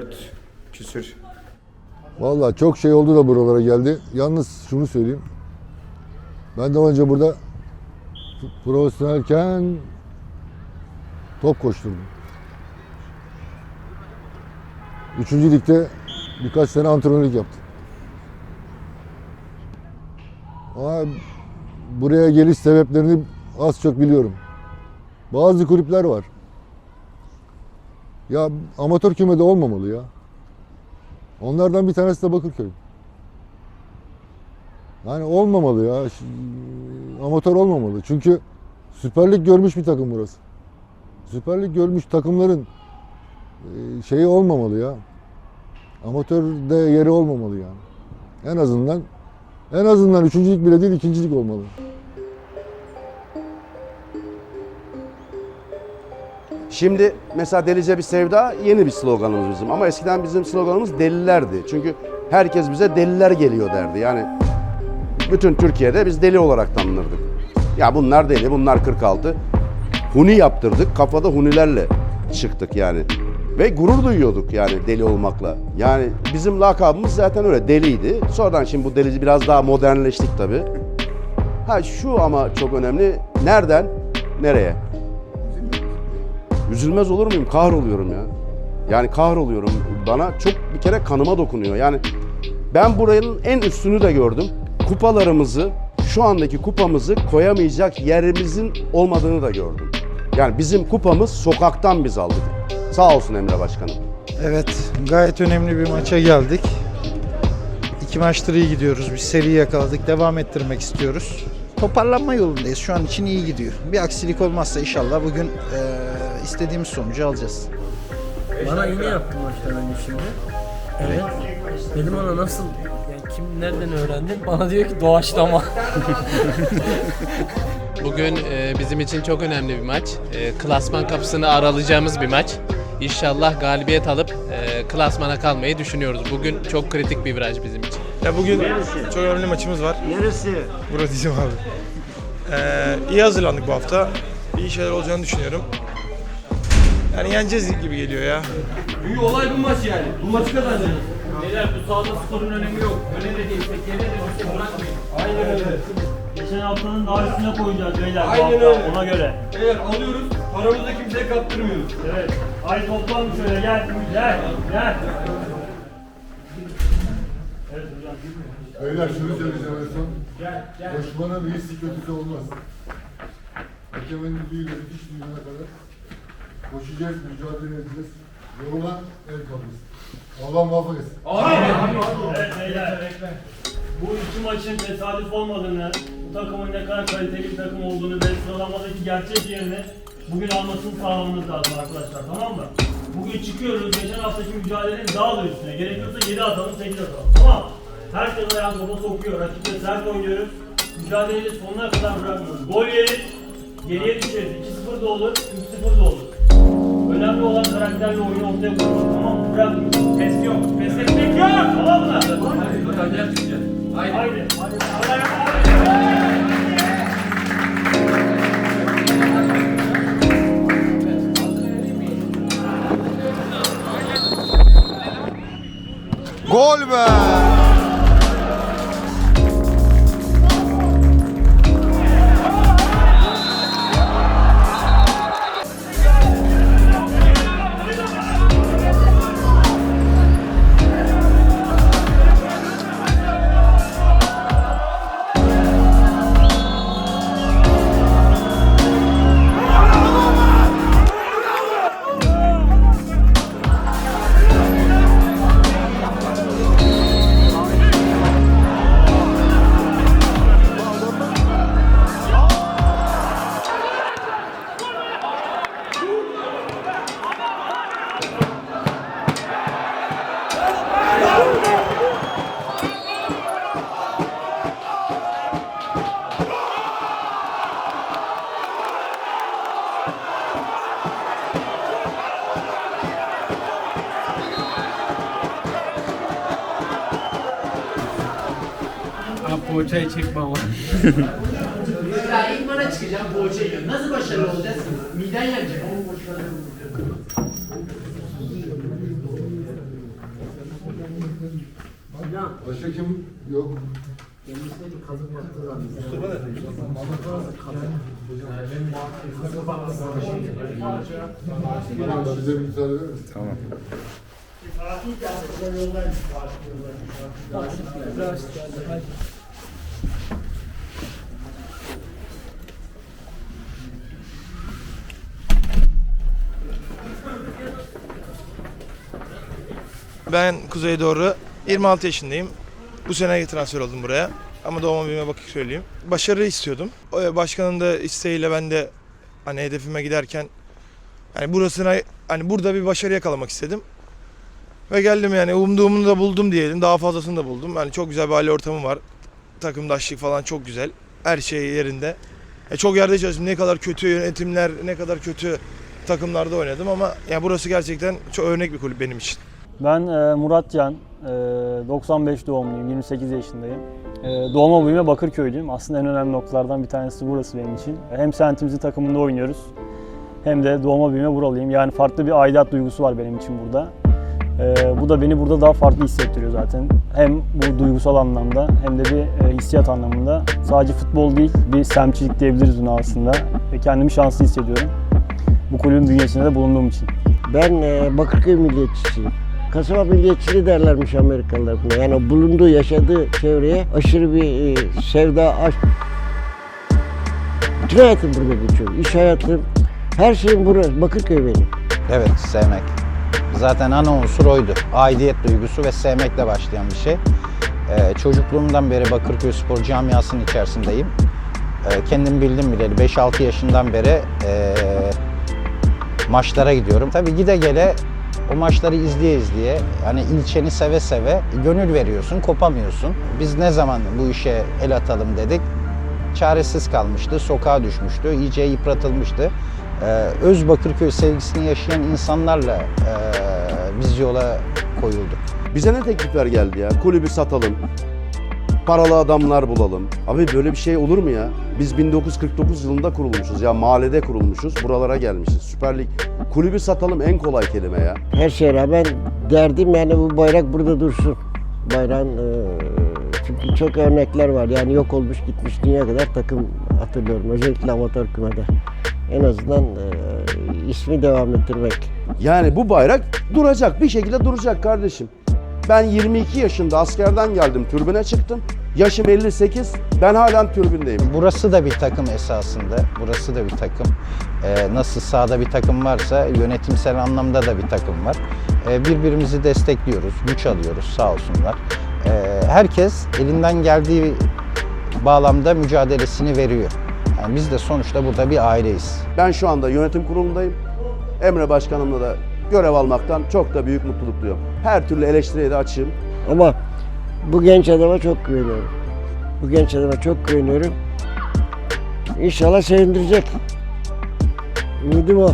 4 küsür. Vallahi çok şey oldu da buralara geldi. Yalnız şunu söyleyeyim. Ben daha önce burada profesyonelken top koşturdum. Üçüncü ligde birkaç sene antrenörlük yaptım. Ama buraya geliş sebeplerini az çok biliyorum. Bazı kulüpler var. Ya amatör kümede olmamalı ya. Onlardan bir tanesi de Bakırköy. Yani olmamalı ya. Amatör olmamalı. Çünkü Süper Lig görmüş bir takım burası. Süper Lig görmüş takımların e, şeyi olmamalı ya. Amatörde yeri olmamalı yani. En azından en azından üçüncülük bile değil ikincilik olmalı. Şimdi mesela Delice bir sevda yeni bir sloganımız bizim. Ama eskiden bizim sloganımız delilerdi. Çünkü herkes bize deliler geliyor derdi. Yani bütün Türkiye'de biz deli olarak tanınırdık. Ya bunlar deli, bunlar 46. Huni yaptırdık. Kafada hunilerle çıktık yani. Ve gurur duyuyorduk yani deli olmakla. Yani bizim lakabımız zaten öyle deliydi. Sonradan şimdi bu delici biraz daha modernleştik tabii. Ha şu ama çok önemli. Nereden nereye? Üzülmez olur muyum? Kahroluyorum ya. Yani kahroluyorum. Bana çok bir kere kanıma dokunuyor. Yani ben buranın en üstünü de gördüm. Kupalarımızı, şu andaki kupamızı koyamayacak yerimizin olmadığını da gördüm. Yani bizim kupamız sokaktan biz aldık. Sağ olsun Emre Başkanım. Evet, gayet önemli bir maça geldik. İki maçtır iyi gidiyoruz. Bir seri yakaladık. Devam ettirmek istiyoruz. Toparlanma yolundayız. Şu an için iyi gidiyor. Bir aksilik olmazsa inşallah bugün eee, istediğimiz sonucu alacağız. Bana iğne yaptı maçtan önce şimdi. Evet. Dedim ona nasıl, yani kim nereden öğrendin? Bana diyor ki doğaçlama. Bugün e, bizim için çok önemli bir maç. E, klasman kapısını aralayacağımız bir maç. İnşallah galibiyet alıp e, klasmana kalmayı düşünüyoruz. Bugün çok kritik bir viraj bizim için. Ya bugün çok önemli maçımız var. Neresi? Diyeceğim abi. Ee, iyi hazırlandık bu hafta. İyi şeyler olacağını düşünüyorum. Yani yeneceğiz gibi geliyor ya. Büyük olay bu maç yani. Bu maçı kazanacağız. Beyler bu sahada skorun önemi yok. Öne de değilsek yere de değilsek bırakmayın. Aynen öyle. Geçen haftanın daha üstüne koyacağız beyler bu Aynen hafta öyle. ona göre. Eğer alıyoruz, paramızı da kimseye kaptırmıyoruz. Evet. Ay toplan şöyle gel gel gel. Evet hocam. Beyler şunu söyleyeceğim en son. Koşmanın iyisi kötüsü olmaz. Hakemin düdüğüyle bitiş düğüne kadar koşacağız, mücadele edeceğiz. Yorulan el kapısı. Allah muvaffak etsin. Evet beyler. Bu iki maçın tesadüf olmadığını, bu takımın ne kadar kaliteli bir takım olduğunu ve sıralamadaki gerçek yerini bugün almasını sağlamamız lazım arkadaşlar tamam mı? Bugün çıkıyoruz, geçen haftaki mücadelenin daha da üstüne. Gerekiyorsa 7 atalım, 8 atalım. Tamam. Herkes ayağını topa sokuyor, rakiple sert oynuyoruz. Mücadeleyi sonuna kadar bırakmıyoruz. Gol yeriz, geriye düşeriz. 2-0 da olur, 3-0 da olur. Önemli olan karakterle oyunu ortaya koymak tamam? Bırakmıyoruz. Pes yok, pes etmek yok. Tamam mı? Haydi. Haydi. Gol be! Poğaçayı çekme ama. Ya ilk bana çıkacağım poğaça yiyor. Nasıl başarılı olacağız? Miden yanacak. Başka kim yok? Bize bir müsaade verir misin? Ben Kuzey Doğru 26 yaşındayım. Bu sene transfer oldum buraya. Ama doğma büyüme Bakırköylüyüm. Başarı istiyordum. Başkanın da isteğiyle ben de hani hedefime giderken hani burasına hani burada bir başarı yakalamak istedim. Ve geldim yani umduğumu da buldum diyelim. Daha fazlasını da buldum. Yani çok güzel bir aile ortamı var. Takımdaşlık falan çok güzel. Her şey yerinde. E, çok yerde çalıştım. Ne kadar kötü yönetimler, ne kadar kötü takımlarda oynadım ama yani burası gerçekten çok örnek bir kulüp benim için. Ben e, Murat Can, e, 95 doğumluyum, 28 yaşındayım. E, doğma büyüme Bakırköylüyüm. Aslında en önemli noktalardan bir tanesi burası benim için. Hem semtimizin takımında oynuyoruz hem de doğma büyüme buralıyım. Yani farklı bir aidat duygusu var benim için burada. E, bu da beni burada daha farklı hissettiriyor zaten. Hem bu duygusal anlamda hem de bir e, hissiyat anlamında. Sadece futbol değil, bir semtçilik diyebiliriz buna aslında. Ve kendimi şanslı hissediyorum. Bu kulübün bünyesinde de bulunduğum için. Ben e, Bakırköy milliyetçisiyim. Kasaba milliyetçiliği derlermiş Amerikalılar buna. Yani bulunduğu, yaşadığı çevreye aşırı bir e, sevda, aşk. Bütün hayatım burada geçiyor. İş hayatım, her şeyim burası. Bakırköy benim. Evet, sevmek. Zaten ana unsur oydu. Aidiyet duygusu ve sevmekle başlayan bir şey. Ee, çocukluğumdan beri Bakırköy Spor camiasının içerisindeyim. Ee, kendim bildim bileli 5-6 yaşından beri ee, maçlara gidiyorum. Tabii gide gele o maçları izleye izleye yani ilçeni seve seve gönül veriyorsun, kopamıyorsun. Biz ne zaman bu işe el atalım dedik. Çaresiz kalmıştı, sokağa düşmüştü, iyice yıpratılmıştı. Ee, öz Bakırköy sevgisini yaşayan insanlarla ee, biz yola koyulduk. Bize ne teklifler geldi ya? Kulübü satalım. Paralı adamlar bulalım. Abi böyle bir şey olur mu ya? Biz 1949 yılında kurulmuşuz ya mahallede kurulmuşuz. Buralara gelmişiz. Süper Lig. Kulübü satalım en kolay kelime ya. Her şeye rağmen derdim yani bu bayrak burada dursun. Bayrağın e, çünkü çok örnekler var. Yani yok olmuş gitmiş dünya kadar takım hatırlıyorum. Özellikle amatör kümede. En azından e, ismi devam ettirmek. Yani bu bayrak duracak. Bir şekilde duracak kardeşim. Ben 22 yaşında askerden geldim. Türbüne çıktım. Yaşım 58. Ben halen türbündeyim. Burası da bir takım esasında. Burası da bir takım. Ee, nasıl sahada bir takım varsa yönetimsel anlamda da bir takım var. Ee, birbirimizi destekliyoruz, güç alıyoruz sağ olsunlar. Ee, herkes elinden geldiği bağlamda mücadelesini veriyor. Yani biz de sonuçta burada bir aileyiz. Ben şu anda yönetim kurulundayım. Emre Başkanımla da görev almaktan çok da büyük mutluluk duyuyorum. Her türlü eleştiriye de açığım. Ama bu genç adama çok güveniyorum. Bu genç adama çok güveniyorum. İnşallah sevindirecek. Ümidim o.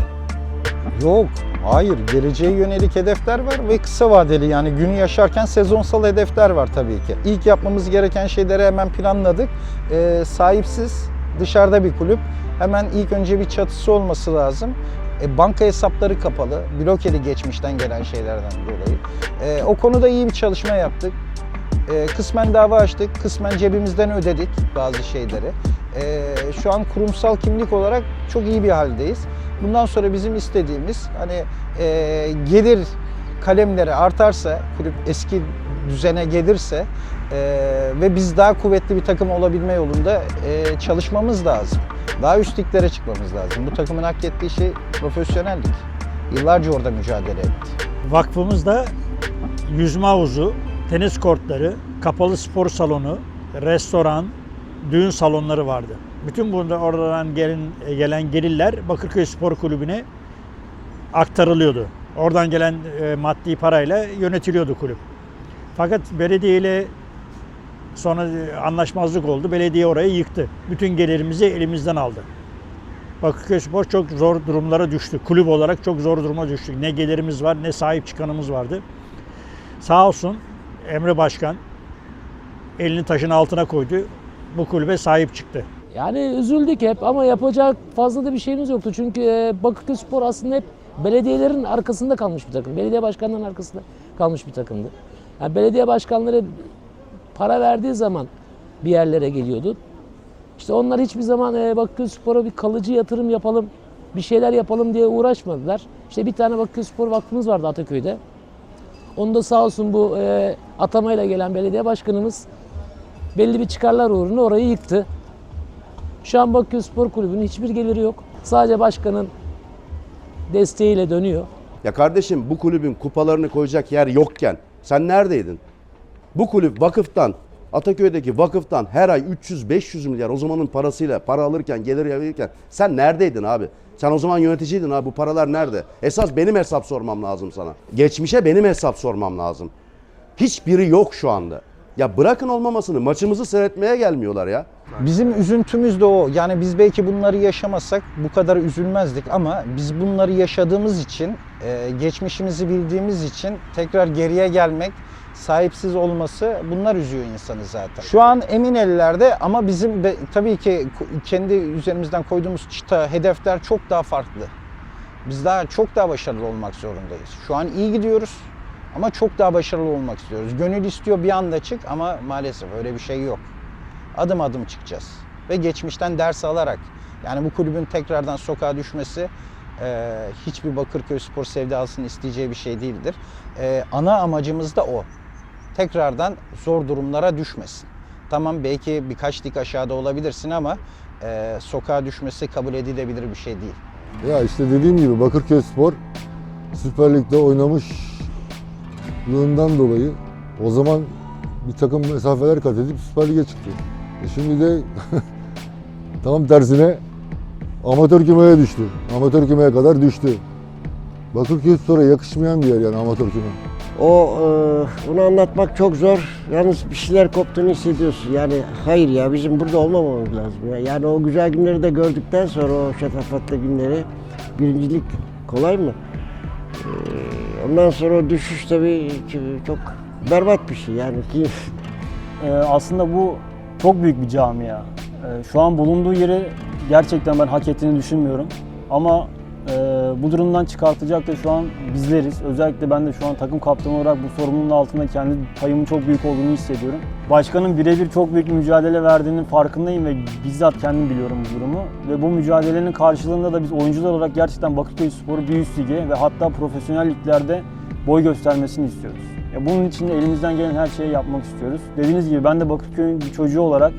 Yok. Hayır, geleceğe yönelik hedefler var ve kısa vadeli yani günü yaşarken sezonsal hedefler var tabii ki. İlk yapmamız gereken şeyleri hemen planladık. Ee, sahipsiz, dışarıda bir kulüp. Hemen ilk önce bir çatısı olması lazım. E, banka hesapları kapalı, blokeli geçmişten gelen şeylerden dolayı. E, o konuda iyi bir çalışma yaptık. E, kısmen dava açtık, kısmen cebimizden ödedik bazı şeyleri. E, şu an kurumsal kimlik olarak çok iyi bir haldeyiz. Bundan sonra bizim istediğimiz hani e, gelir kalemleri artarsa, kulüp eski düzene gelirse e, ve biz daha kuvvetli bir takım olabilme yolunda e, çalışmamız lazım. Daha üst liglere çıkmamız lazım. Bu takımın hak ettiği şey profesyonellik. Yıllarca orada mücadele etti. Vakfımızda yüzme havuzu, tenis kortları, kapalı spor salonu, restoran, düğün salonları vardı. Bütün burada oradan gelen, gelen gelirler Bakırköy Spor Kulübü'ne aktarılıyordu. Oradan gelen e, maddi parayla yönetiliyordu kulüp. Fakat belediye ile sonra e, anlaşmazlık oldu. Belediye orayı yıktı. Bütün gelirimizi elimizden aldı. Bakırköy Spor çok zor durumlara düştü. Kulüp olarak çok zor duruma düştük. Ne gelirimiz var ne sahip çıkanımız vardı. Sağ olsun Emre Başkan elini taşın altına koydu. Bu kulübe sahip çıktı. Yani üzüldük hep ama yapacak fazla da bir şeyimiz yoktu. Çünkü e, Bakırköy Spor aslında hep belediyelerin arkasında kalmış bir takım. Belediye başkanlarının arkasında kalmış bir takımdı. Yani belediye başkanları para verdiği zaman bir yerlere geliyordu. İşte onlar hiçbir zaman e, Bakırköyspor'a bir kalıcı yatırım yapalım, bir şeyler yapalım diye uğraşmadılar. İşte bir tane Bakırköyspor Vakfımız vardı Ataköy'de. Onu da sağ olsun bu e, atamayla gelen belediye başkanımız belli bir çıkarlar uğruna orayı yıktı. Şu an Bakırköy Spor Kulübü'nün hiçbir geliri yok. Sadece başkanın desteğiyle dönüyor. Ya kardeşim bu kulübün kupalarını koyacak yer yokken sen neredeydin? Bu kulüp vakıftan, Ataköy'deki vakıftan her ay 300-500 milyar o zamanın parasıyla para alırken, gelir alırken sen neredeydin abi? Sen o zaman yöneticiydin abi bu paralar nerede? Esas benim hesap sormam lazım sana. Geçmişe benim hesap sormam lazım. Hiçbiri yok şu anda. Ya bırakın olmamasını maçımızı seyretmeye gelmiyorlar ya. Bizim üzüntümüz de o. Yani biz belki bunları yaşamasak bu kadar üzülmezdik ama biz bunları yaşadığımız için, e, geçmişimizi bildiğimiz için tekrar geriye gelmek, sahipsiz olması bunlar üzüyor insanı zaten. Şu an emin ellerde ama bizim de, tabii ki kendi üzerimizden koyduğumuz çıta, hedefler çok daha farklı. Biz daha çok daha başarılı olmak zorundayız. Şu an iyi gidiyoruz ama çok daha başarılı olmak istiyoruz. Gönül istiyor bir anda çık ama maalesef öyle bir şey yok adım adım çıkacağız. Ve geçmişten ders alarak yani bu kulübün tekrardan sokağa düşmesi e, hiçbir Bakırköy spor sevdasının isteyeceği bir şey değildir. E, ana amacımız da o. Tekrardan zor durumlara düşmesin. Tamam belki birkaç lig aşağıda olabilirsin ama e, sokağa düşmesi kabul edilebilir bir şey değil. Ya işte dediğim gibi Bakırköy Spor Süper Lig'de oynamışlığından dolayı o zaman bir takım mesafeler kat edip Süper Lig'e çıktı. E şimdi de tam tersine amatör kümeye düştü. Amatör kümeye kadar düştü. Bakırköy Spor'a yakışmayan bir yer yani amatör küme. O e, onu anlatmak çok zor. Yalnız bir şeyler koptuğunu hissediyorsun. Yani hayır ya bizim burada olmamamız lazım. Ya. Yani o güzel günleri de gördükten sonra o şatafatlı günleri birincilik kolay mı? E, ondan sonra o düşüş tabii çok berbat bir şey yani ki Ee, aslında bu çok büyük bir camia. Ee, şu an bulunduğu yeri gerçekten ben hak ettiğini düşünmüyorum. Ama e, bu durumdan çıkartacak da şu an bizleriz. Özellikle ben de şu an takım kaptanı olarak bu sorumluluğun altında kendi payımın çok büyük olduğunu hissediyorum. Başkanın birebir çok büyük mücadele verdiğinin farkındayım ve bizzat kendim biliyorum bu durumu. Ve bu mücadelenin karşılığında da biz oyuncular olarak gerçekten Bakırköy Spor'u bir lige ve hatta profesyonel liglerde boy göstermesini istiyoruz. Ya bunun için de elimizden gelen her şeyi yapmak istiyoruz. Dediğiniz gibi ben de Bakırköy'ün bir çocuğu olarak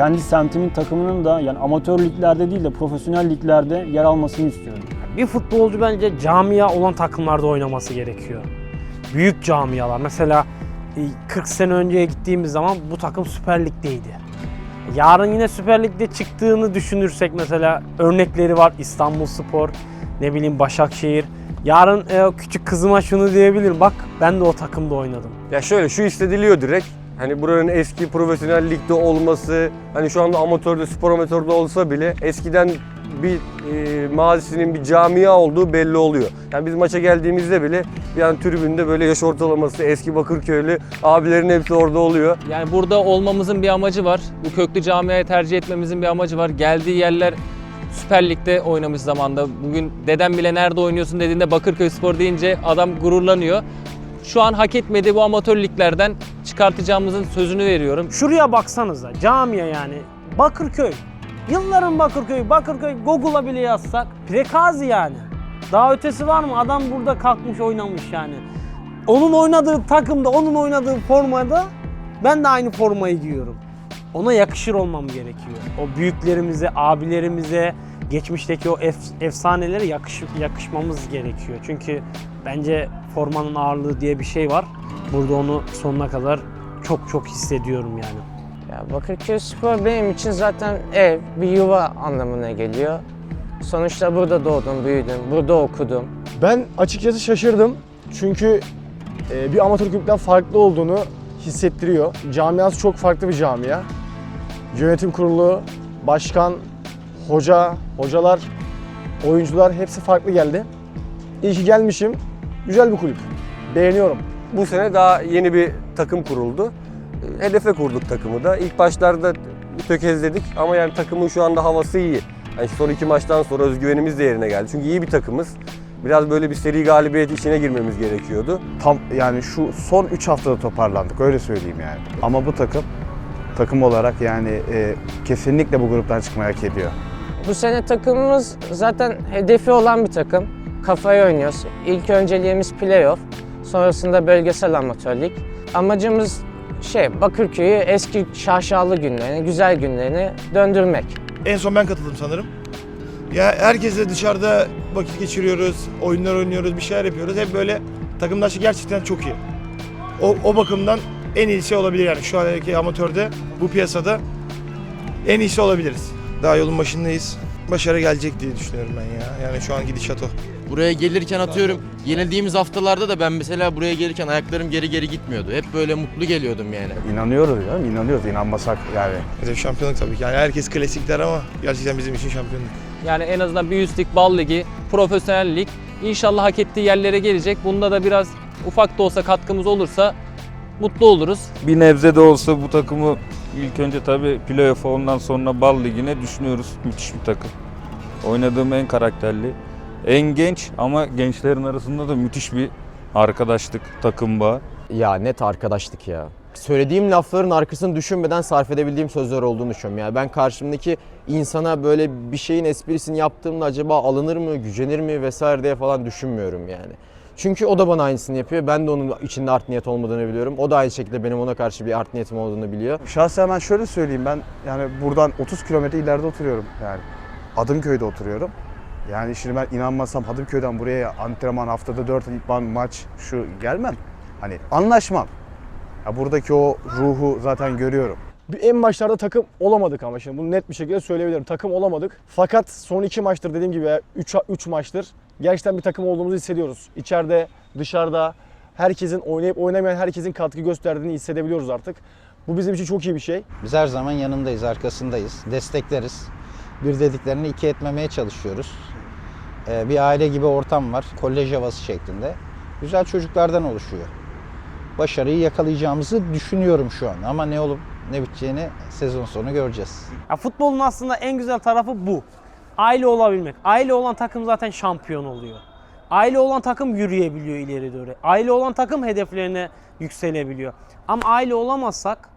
kendi semtimin takımının da yani amatör liglerde değil de profesyonel liglerde yer almasını istiyorum. Bir futbolcu bence camia olan takımlarda oynaması gerekiyor. Büyük camialar. Mesela e, 40 sene önceye gittiğimiz zaman bu takım Süper Lig'deydi. Yarın yine Süper Lig'de çıktığını düşünürsek mesela örnekleri var. İstanbul Spor, ne bileyim Başakşehir. Yarın e, küçük kızıma şunu diyebilirim. Bak ben de o takımda oynadım. Ya şöyle şu hissediliyor direkt. Hani buranın eski profesyonel ligde olması, hani şu anda amatörde, spor amatörde olsa bile eskiden bir e, mazisinin bir camia olduğu belli oluyor. Yani biz maça geldiğimizde bile an tribünde böyle yaş ortalaması eski Bakırköylü abilerin hepsi orada oluyor. Yani burada olmamızın bir amacı var. Bu köklü camiayı tercih etmemizin bir amacı var. Geldiği yerler Süper Lig'de oynamış zamanda. Bugün dedem bile nerede oynuyorsun dediğinde Bakırköy Spor deyince adam gururlanıyor. Şu an hak etmediği bu amatör liglerden çıkartacağımızın sözünü veriyorum. Şuraya baksanıza camia yani. Bakırköy. Yılların Bakırköy. Bakırköy Google'a bile yazsak. Prekazi yani. Daha ötesi var mı? Adam burada kalkmış oynamış yani. Onun oynadığı takımda, onun oynadığı formada ben de aynı formayı giyiyorum. Ona yakışır olmam gerekiyor. O büyüklerimize, abilerimize, geçmişteki o ef- efsanelere yakış, yakışmamız gerekiyor. Çünkü bence formanın ağırlığı diye bir şey var. Burada onu sonuna kadar çok çok hissediyorum yani. Ya Bakırköy Spor benim için zaten ev, bir yuva anlamına geliyor. Sonuçta burada doğdum, büyüdüm, burada okudum. Ben açıkçası şaşırdım. Çünkü e, bir amatör kulüpten farklı olduğunu hissettiriyor. Camiası çok farklı bir camia. Yönetim kurulu, başkan, hoca, hocalar, oyuncular hepsi farklı geldi. İyi ki gelmişim. Güzel bir kulüp. Beğeniyorum. Bu sene daha yeni bir takım kuruldu. Hedefe kurduk takımı da. İlk başlarda tökezledik ama yani takımın şu anda havası iyi. Yani son iki maçtan sonra özgüvenimiz de yerine geldi. Çünkü iyi bir takımız. Biraz böyle bir seri galibiyet içine girmemiz gerekiyordu. Tam yani şu son 3 haftada toparlandık öyle söyleyeyim yani. Ama bu takım takım olarak yani e, kesinlikle bu gruptan çıkmayı hak ediyor. Bu sene takımımız zaten hedefi olan bir takım. Kafaya oynuyoruz. İlk önceliğimiz playoff. Sonrasında bölgesel amatörlük. Amacımız şey Bakırköy'ü eski şaşalı günlerini, güzel günlerini döndürmek. En son ben katıldım sanırım. Ya herkesle dışarıda vakit geçiriyoruz, oyunlar oynuyoruz, bir şeyler yapıyoruz. Hep böyle takımdaşı gerçekten çok iyi. O, o bakımdan en iyisi olabilir yani şu andaki amatörde bu piyasada en iyisi olabiliriz. Daha yolun başındayız. Başarı gelecek diye düşünüyorum ben ya. Yani şu an gidişat o. Buraya gelirken atıyorum yenildiğimiz haftalarda da ben mesela buraya gelirken ayaklarım geri geri gitmiyordu. Hep böyle mutlu geliyordum yani. İnanıyoruz ya, inanıyoruz. İnanmasak yani. Hedef şampiyonluk tabii ki. Yani herkes klasikler ama gerçekten bizim için şampiyonluk. Yani en azından bir üst lig, bal ligi, profesyonel lig inşallah hak ettiği yerlere gelecek. Bunda da biraz ufak da olsa katkımız olursa mutlu oluruz. Bir nebze de olsa bu takımı ilk önce tabii playoff'a ondan sonra Bal Ligi'ne düşünüyoruz. Müthiş bir takım. Oynadığım en karakterli, en genç ama gençlerin arasında da müthiş bir arkadaşlık, takım bağı. Ya net arkadaşlık ya. Söylediğim lafların arkasını düşünmeden sarf edebildiğim sözler olduğunu düşünüyorum. Yani ben karşımdaki insana böyle bir şeyin esprisini yaptığımda acaba alınır mı, gücenir mi vesaire diye falan düşünmüyorum yani. Çünkü o da bana aynısını yapıyor. Ben de onun içinde art niyet olmadığını biliyorum. O da aynı şekilde benim ona karşı bir art niyetim olduğunu biliyor. Şahsen ben şöyle söyleyeyim ben yani buradan 30 kilometre ileride oturuyorum yani. Adımköy'de oturuyorum. Yani şimdi ben inanmasam Hadımköy'den buraya antrenman haftada 4 idman maç şu gelmem. Hani anlaşmam. Ya buradaki o ruhu zaten görüyorum. En başlarda takım olamadık ama şimdi bunu net bir şekilde söyleyebilirim. Takım olamadık. Fakat son iki maçtır dediğim gibi 3 3 maçtır gerçekten bir takım olduğumuzu hissediyoruz. İçeride, dışarıda herkesin oynayıp oynamayan herkesin katkı gösterdiğini hissedebiliyoruz artık. Bu bizim için çok iyi bir şey. Biz her zaman yanındayız, arkasındayız, destekleriz. Bir dediklerini iki etmemeye çalışıyoruz. Ee, bir aile gibi ortam var, kolej havası şeklinde. Güzel çocuklardan oluşuyor. Başarıyı yakalayacağımızı düşünüyorum şu an ama ne olup ne biteceğini sezon sonu göreceğiz. Ya futbolun aslında en güzel tarafı bu. Aile olabilmek. Aile olan takım zaten şampiyon oluyor. Aile olan takım yürüyebiliyor ileri doğru. Aile olan takım hedeflerine yükselebiliyor. Ama aile olamazsak,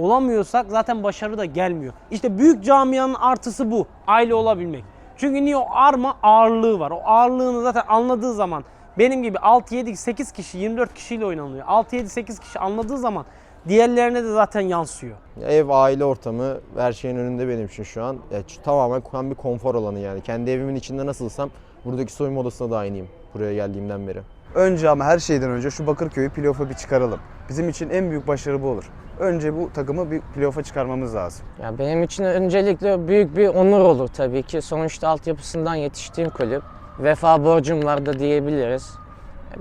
olamıyorsak zaten başarı da gelmiyor. İşte büyük camianın artısı bu. Aile olabilmek. Çünkü niye o arma ağırlığı var. O ağırlığını zaten anladığı zaman benim gibi 6 7 8 kişi 24 kişiyle oynanıyor. 6 7 8 kişi anladığı zaman diğerlerine de zaten yansıyor. Ev, aile ortamı her şeyin önünde benim için şu an. Ya, tamamen tam bir konfor alanı yani. Kendi evimin içinde nasılsam buradaki soyunma odasında da aynıyım buraya geldiğimden beri. Önce ama her şeyden önce şu Bakırköy'ü playoff'a bir çıkaralım. Bizim için en büyük başarı bu olur. Önce bu takımı bir playoff'a çıkarmamız lazım. Ya benim için öncelikle büyük bir onur olur tabii ki. Sonuçta altyapısından yetiştiğim kulüp. Vefa borcum var da diyebiliriz.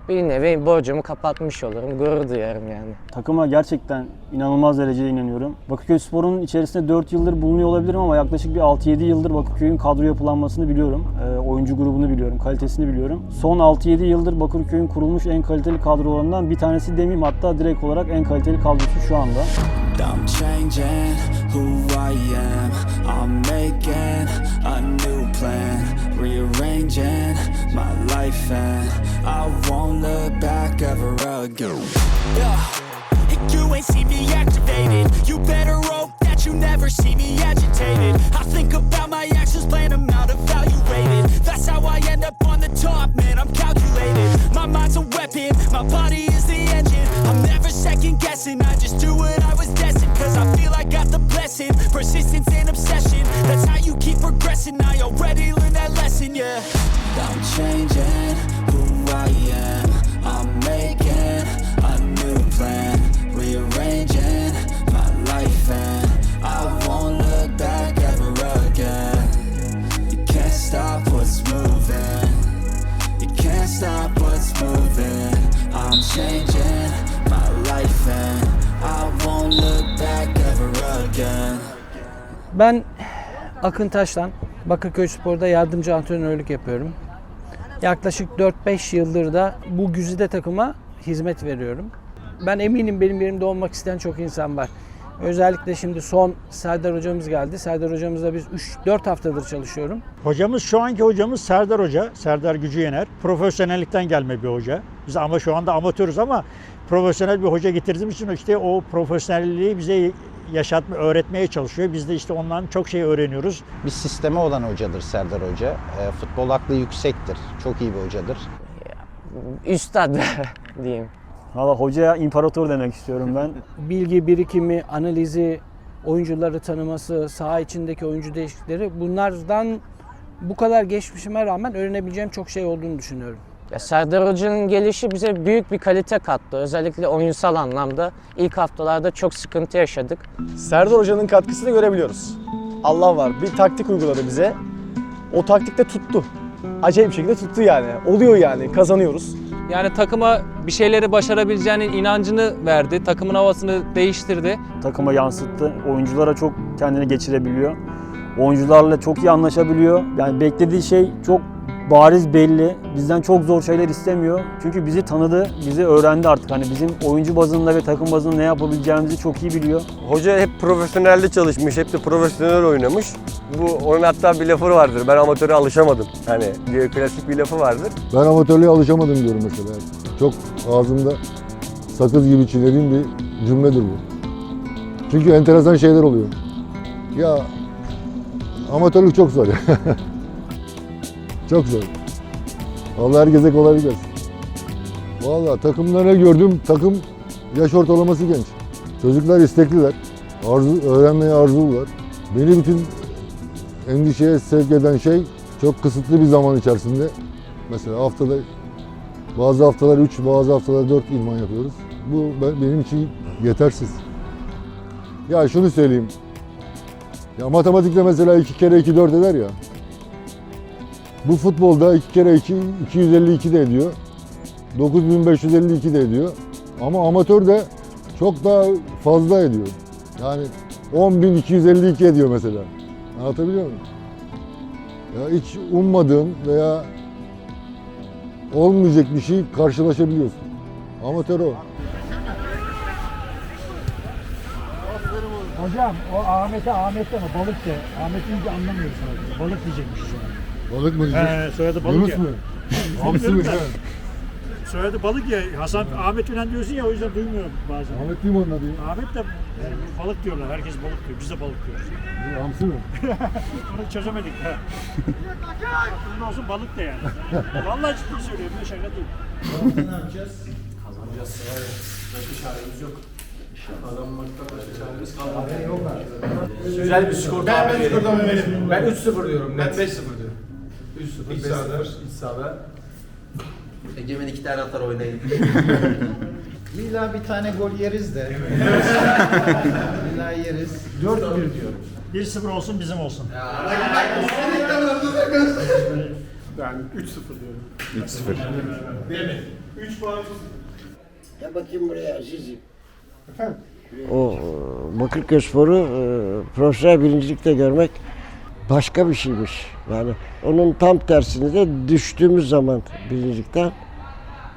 Bir nevi borcumu kapatmış olurum, gurur duyarım yani. Takıma gerçekten inanılmaz derecede inanıyorum. Bakırköy Spor'un içerisinde 4 yıldır bulunuyor olabilirim ama yaklaşık bir 6-7 yıldır Bakırköy'ün kadro yapılanmasını biliyorum. Ee, oyuncu grubunu biliyorum, kalitesini biliyorum. Son 6-7 yıldır Bakırköy'ün kurulmuş en kaliteli kadrolarından bir tanesi demeyeyim hatta direkt olarak en kaliteli kadrosu şu anda. I'm changing who I am. I'm making a new plan, rearranging my life, and I won't look back ever again. Yeah. You ain't see me activated. You better hope that you never see me agitated. I think about my actions, plan them out, evaluated. That's how I end up on the top, man. I'm calculated. My mind's a weapon, my body is the engine. Ben Akın Taşlan, Bakırköy Spor'da yardımcı antrenörlük yapıyorum. Yaklaşık 4-5 yıldır da bu güzide takıma hizmet veriyorum. Ben eminim benim yerimde olmak isteyen çok insan var. Özellikle şimdi son Serdar hocamız geldi. Serdar hocamızla biz 3-4 haftadır çalışıyorum. Hocamız şu anki hocamız Serdar Hoca, Serdar Gücü Yener. Profesyonellikten gelme bir hoca. Biz ama şu anda amatörüz ama profesyonel bir hoca getirdiğimiz için işte o profesyonelliği bize yaşatma, öğretmeye çalışıyor. Biz de işte ondan çok şey öğreniyoruz. Bir sisteme olan hocadır Serdar Hoca. E, futbol aklı yüksektir. Çok iyi bir hocadır. Üstad diyeyim. Valla hocaya imparator demek istiyorum ben. Bilgi birikimi, analizi, oyuncuları tanıması, saha içindeki oyuncu değişiklikleri bunlardan bu kadar geçmişime rağmen öğrenebileceğim çok şey olduğunu düşünüyorum. Ya Serdar Hoca'nın gelişi bize büyük bir kalite kattı. Özellikle oyunsal anlamda. İlk haftalarda çok sıkıntı yaşadık. Serdar Hoca'nın katkısını görebiliyoruz. Allah var. Bir taktik uyguladı bize. O taktikte tuttu. Acayip bir şekilde tuttu yani. Oluyor yani. Kazanıyoruz. Yani takıma bir şeyleri başarabileceğinin inancını verdi. Takımın havasını değiştirdi. Takıma yansıttı. Oyunculara çok kendini geçirebiliyor. Oyuncularla çok iyi anlaşabiliyor. Yani beklediği şey çok bariz belli. Bizden çok zor şeyler istemiyor. Çünkü bizi tanıdı, bizi öğrendi artık. Hani bizim oyuncu bazında ve takım bazında ne yapabileceğimizi çok iyi biliyor. Hoca hep profesyonelde çalışmış, hep de profesyonel oynamış. Bu onun hatta bir lafı vardır. Ben amatöre alışamadım. Hani diye klasik bir lafı vardır. Ben amatörlüğe alışamadım diyorum mesela. Çok ağzımda sakız gibi çiğnediğim bir cümledir bu. Çünkü enteresan şeyler oluyor. Ya amatörlük çok zor ya. çok zor. Vallahi herkese kolaylık gelsin. Vallahi takımda ne gördüm? Takım yaş ortalaması genç. Çocuklar istekliler. Arzu, öğrenmeye arzulular. Beni bütün endişeye sevk eden şey çok kısıtlı bir zaman içerisinde. Mesela haftada bazı haftalar 3, bazı haftalar 4 ilman yapıyoruz. Bu ben- benim için yetersiz. Ya şunu söyleyeyim. Ya matematikte mesela 2 kere 2 4 eder ya. Bu futbolda 2 kere 2 252 de ediyor. 9552 de ediyor. Ama amatör de çok daha fazla ediyor. Yani 10252 ediyor mesela. Anlatabiliyor muyum? Ya hiç ummadığın veya olmayacak bir şey karşılaşabiliyorsun. Amatör o. Hocam o Ahmet'e Ahmet deme balık de. Ahmet deyince anlamıyoruz. Balık diyecekmiş şu an. Balık mı diyecek? He, soyadı balık Yunus ya. mu? Hamsi mi? Soyadı balık ya. Hasan Ahmet falan diyorsun ya o yüzden duymuyorum bazen. Ahmet değil mi onun adı ya? Ahmet de yani balık diyorlar. Herkes balık diyor. Biz de balık diyoruz. Hamsi mi? Onu çözemedik. Ha. Aklında olsun balık da yani. Vallahi ciddi söylüyorum. Ne şaka değil. ne yapacağız? Kazanacağız. Başka çaremiz yok. Kazanmakta başka çaremiz kalmadı. Yok Güzel bir skor Ben- ben edeyim. skordan eminim. Ben 3-0 diyorum. Ben net. 5-0 diyorum. 3-0. İç İç sahada. sahada. İç sahada. Egemen iki tane atar oynayın. İlla bir tane gol yeriz de. İlla yeriz. 4-1 diyorum. 1-0 olsun bizim olsun. Ben 3-0 diyorum. 3-0. Değil mi? 3 puan. Ya bakayım buraya Aziz'im. O e, Bakırköy Spor'u e, profesyonel birincilikte görmek başka bir şeymiş. Yani onun tam tersini de düştüğümüz zaman birincilikten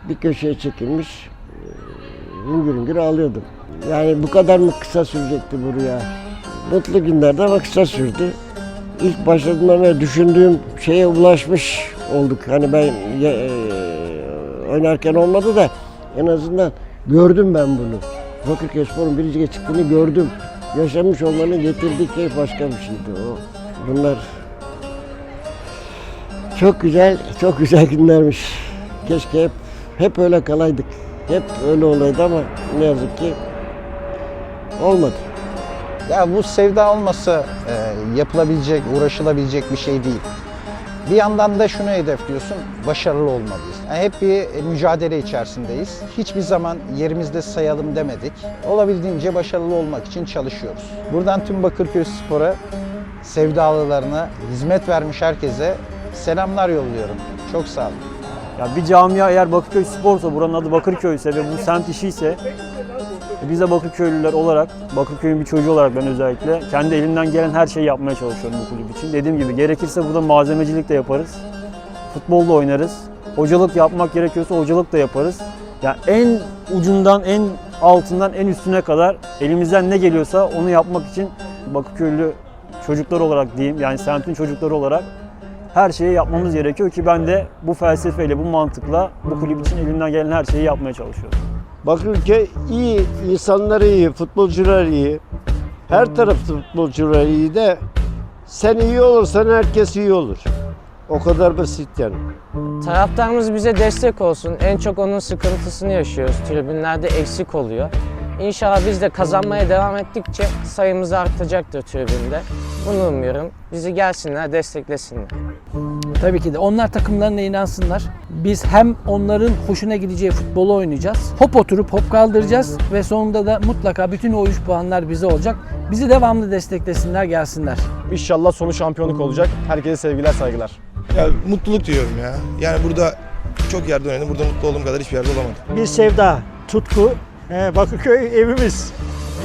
bir köşeye çekilmiş e, hüngür hüngür ağlıyordum. Yani bu kadar mı kısa sürecekti bu rüya? Mutlu günlerde ama kısa sürdü. İlk başladığımdan beri düşündüğüm şeye ulaşmış olduk. Hani ben e, oynarken olmadı da en azından gördüm ben bunu. Bakırköy Spor'un birinciye çıktığını gördüm. Yaşamış olmanın getirdiği keyif başka bir şeydi o. Bunlar çok güzel, çok güzel günlermiş. Keşke hep hep öyle kalaydık. Hep öyle olaydı ama ne yazık ki olmadı. Ya bu sevda olmasa e, yapılabilecek, uğraşılabilecek bir şey değil. Bir yandan da şunu hedefliyorsun, başarılı olmalıyız. Yani hep bir mücadele içerisindeyiz. Hiçbir zaman yerimizde sayalım demedik. Olabildiğince başarılı olmak için çalışıyoruz. Buradan tüm Bakırköy Spor'a, sevdalılarına, hizmet vermiş herkese selamlar yolluyorum. Çok sağ olun. Ya bir camia eğer Bakırköy Spor'sa, buranın adı Bakırköy'se ve bu semt işiyse e, biz de Bakırköylüler olarak, Bakırköy'ün bir çocuğu olarak ben özellikle kendi elimden gelen her şeyi yapmaya çalışıyorum bu kulüp için. Dediğim gibi gerekirse burada malzemecilik de yaparız. Futbol da oynarız. Hocalık yapmak gerekiyorsa hocalık da yaparız. Yani en ucundan en altından en üstüne kadar elimizden ne geliyorsa onu yapmak için Bakırköylü çocuklar olarak diyeyim yani semtin çocukları olarak her şeyi yapmamız gerekiyor ki ben de bu felsefeyle, bu mantıkla bu kulüp için elimden gelen her şeyi yapmaya çalışıyorum. Bakırköy iyi, insanları iyi, futbolcular iyi. Her taraf futbolcular iyi de sen iyi olursan herkes iyi olur. O kadar basit yani. Taraftarımız bize destek olsun. En çok onun sıkıntısını yaşıyoruz. Tribünlerde eksik oluyor. İnşallah biz de kazanmaya devam ettikçe sayımız artacaktır tribünde. Bunu umuyorum. Bizi gelsinler, desteklesinler. Tabii ki de onlar takımlarına inansınlar. Biz hem onların hoşuna gideceği futbolu oynayacağız. Hop oturup hop kaldıracağız ve sonunda da mutlaka bütün o 3 puanlar bize olacak. Bizi devamlı desteklesinler, gelsinler. İnşallah sonu şampiyonluk olacak. Herkese sevgiler, saygılar. Ya mutluluk diyorum ya. Yani burada çok yerde oynadım. Burada mutlu olduğum kadar hiçbir yerde olamadım. Bir sevda, tutku. He, Bakırköy evimiz.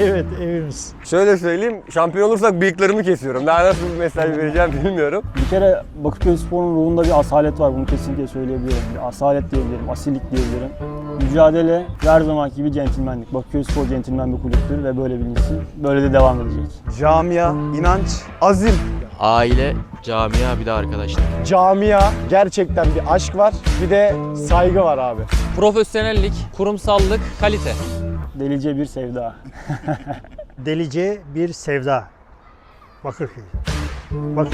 Evet evimiz. Şöyle söyleyeyim, şampiyon olursak bıyıklarımı kesiyorum. Daha nasıl bir mesaj vereceğim bilmiyorum. Bir kere Bakırköy Spor'un ruhunda bir asalet var. Bunu kesinlikle söyleyebilirim. Bir asalet diyebilirim, asillik diyebilirim. Mücadele her zamanki gibi centilmenlik. Bakırköy Spor centilmen bir kulüptür ve böyle bilinsin. Böyle de devam edecek. Camia, inanç, azim. Aile, camia bir de arkadaşlar. Camia gerçekten bir aşk var. Bir de saygı var abi. Profesyonellik, kurumsallık, kalite. Delice bir sevda. Delice bir sevda. Bakırköy. Bak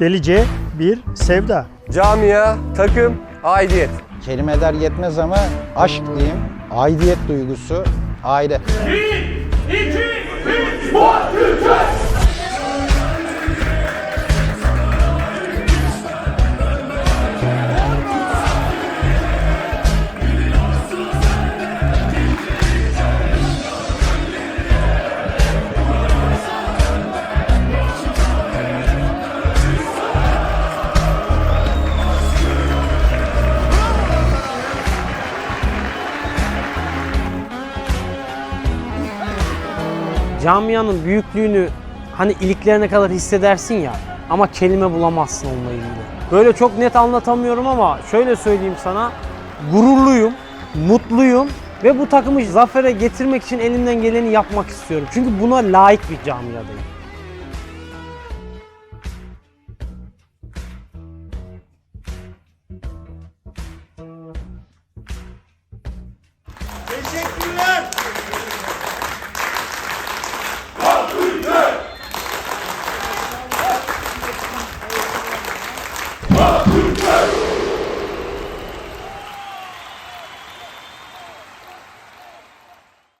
delice bir sevda. Camia, takım, aidiyet. Kelimeler yetmez ama aşk diyeyim. Aidiyet duygusu, aile. Camianın büyüklüğünü hani iliklerine kadar hissedersin ya ama kelime bulamazsın onunla ilgili. Böyle çok net anlatamıyorum ama şöyle söyleyeyim sana. Gururluyum, mutluyum ve bu takımı zafere getirmek için elimden geleni yapmak istiyorum. Çünkü buna layık bir camiadayım.